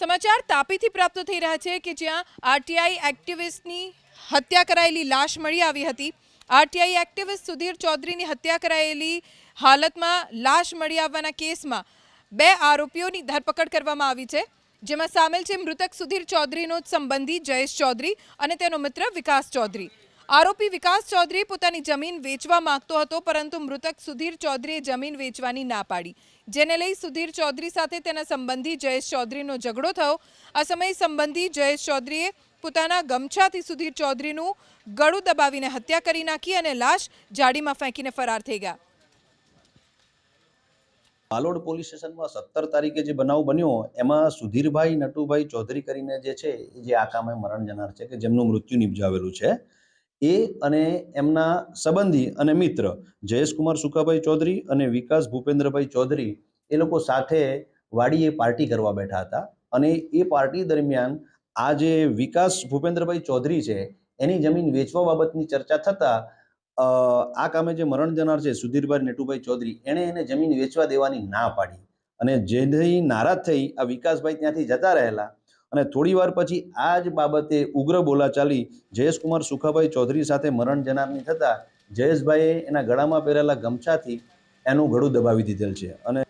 સમાચાર તાપીથી પ્રાપ્ત થઈ રહ્યા છે કે જ્યાં આરટીઆઈ એક્ટિવિસ્ટની હત્યા કરાયેલી લાશ મળી આવી હતી. આરટીઆઈ એક્ટિવિસ્ટ સુધીર ચૌધરીની હત્યા કરાયેલી હાલતમાં લાશ મળી આવવાના કેસમાં બે આરોપીઓની ધરપકડ કરવામાં આવી છે. જેમાં સામેલ છે મૃતક સુધીર ચૌધરીનો સંબંધી જયેશ ચૌધરી અને તેનો મિત્ર વિકાસ ચૌધરી. આરોપી વિકાસ ચૌધરી પોતાની જમીન વેચવા માંગતો હતો, પરંતુ મૃતક સુધીર ચૌધરીએ જમીન વેચવાની ના પાડી. જેને લઈ સુધીર ચૌધરી સાથે તેના સંબંધી જયેશ ચૌધરીનો ઝઘડો થયો. આ સમયે સંબંધી જયેશ ચૌધરીએ પોતાના ગમછાથી સુધીર ચૌધરીનું ગળું દબાવીને હત્યા કરી નાખી અને લાશ જાડીમાં ફેંકીને ફરાર થઈ ગયા. માલોડ પોલીસ સ્ટેશનમાં સત્તર તારીખે જે બનાવ બન્યો, એમાં સુધીરભાઈ નટુભાઈ ચૌધરી કરીને જે છે જે આ કામે મરણ જનાર છે કે જેમનું મૃત્યુ નિપજાવેલું છે એ અને એમના સંબંધી અને મિત્ર જયેશકુમાર સુકાભાઈ ચૌધરી અને વિકાસ ભૂપેન્દ્રભાઈ ચૌધરી એ લોકો સાથે વાડીએ પાર્ટી કરવા બેઠા હતા. અને એ પાર્ટી દરમિયાન આ જે વિકાસ ભૂપેન્દ્રભાઈ ચૌધરી છે, એની જમીન વેચવા બાબતની ચર્ચા થતાં આ કામે જે મરણ જનાર છે સુધીરભાઈ નેટુભાઈ ચૌધરી, એણે એને જમીન વેચવા દેવાની ના પાડી. અને જેથી નારાજ થઈ, આ વિકાસભાઈ ત્યાંથી જતા રહેલા. અને થોડી વાર પછી આ જ બાબતે ઉગ્ર બોલાચાલી જયેશકુમાર સુખાભાઈ ચૌધરી સાથે મરણ જનારની થતાં જયેશભાઈએ એના ગળામાં પહેરેલા ગમછાથી એનું ગળું દબાવી દીધેલ છે. અને